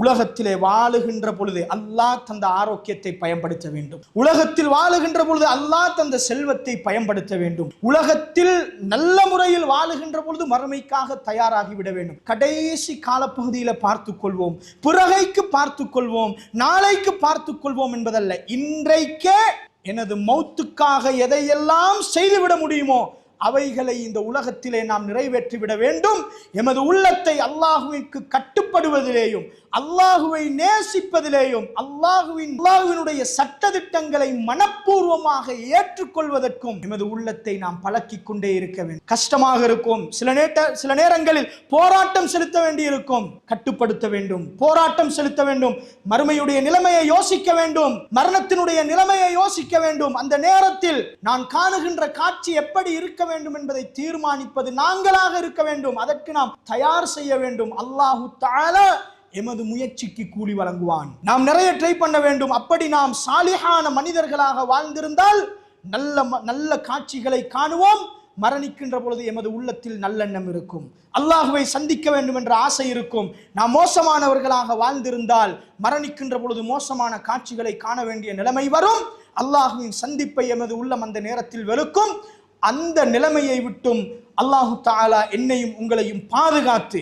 உலகத்திலே வாழுகின்ற பொழுது அல்லாஹ் தந்த ஆரோக்கியத்தை பயன்படுத்த வேண்டும். உலகத்தில் வாழுகின்ற பொழுது அல்லாஹ் தந்த செல்வத்தை பயன்படுத்த வேண்டும். உலகத்தில் நல்ல முறையில் வாழுகின்ற பொழுது மறுமைக்காக தயாராகி விட வேண்டும். கடைசி காலப்பகுதியில் பார்த்து கொள்வோம். பிறகைக்கு பார்த்து கொள்வோம். நாளைக்கு பார்த்து கொள்வோம் என்பதல்ல. இன்றைக்கே எனது மௌத்துக்காக எதையெல்லாம் செய்துவிட முடியுமோ அவைகளை இந்த உலகத்திலே நாம் நிறைவேற்றிவிட வேண்டும். எமது உள்ளத்தை அல்லாஹுவிற்கு கட்டுப்படுவதிலேயும் அல்லாஹுவை நேசிப்பதிலேயும் அல்லாஹுவின் அல்லாஹுவினுடைய சட்டதிட்டங்களை மனப்பூர்வமாக ஏற்றுக்கொள்வதற்கும் எமது உள்ளத்தை நாம் பழக்கிக் கொண்டே இருக்க வேண்டும். கஷ்டமாக இருக்கும். சில நேட்ட சில நேரங்களில் போராட்டம் செலுத்த வேண்டியிருக்கும். கட்டுப்படுத்த வேண்டும். போராட்டம் செலுத்த வேண்டும். மறுமையுடைய நிலைமையை யோசிக்க வேண்டும். மரணத்தினுடைய நிலைமையை யோசிக்க வேண்டும். அந்த நேரத்தில் நான் காணுகின்ற காட்சி எப்படி இருக்க வேண்டும் என்பதை தீர்மானிப்பது நாங்களாக இருக்க வேண்டும். அதற்கு நாம் தயார் செய்ய வேண்டும். அல்லாஹு தால எமது முயற்சிக்கு கூலி வழங்குவான். நாம் நிறைய ட்ரை பண்ண வேண்டும். அப்படி நாம் சாலிஹான மனிதர்களாக வாழ்ந்திருந்தால் நல்ல நல்ல காட்சிகளை காணுவோம். மரணிக்கின்ற பொழுது எமது உள்ளத்தில் நல்லெண்ணம் இருக்கும். அல்லாஹுவை சந்திக்க வேண்டும் என்ற ஆசை இருக்கும். நாம் மோசமானவர்களாக வாழ்ந்திருந்தால் மரணிக்கின்ற பொழுது மோசமான காட்சிகளை காண வேண்டிய நிலைமை வரும். அல்லாஹுவின் சந்திப்பை எமது உள்ளம் அந்த நேரத்தில் வெறுக்கும். அந்த நிலைமையை விட்டும் அல்லாஹு தாலா என்னையும் உங்களையும் பாதுகாத்து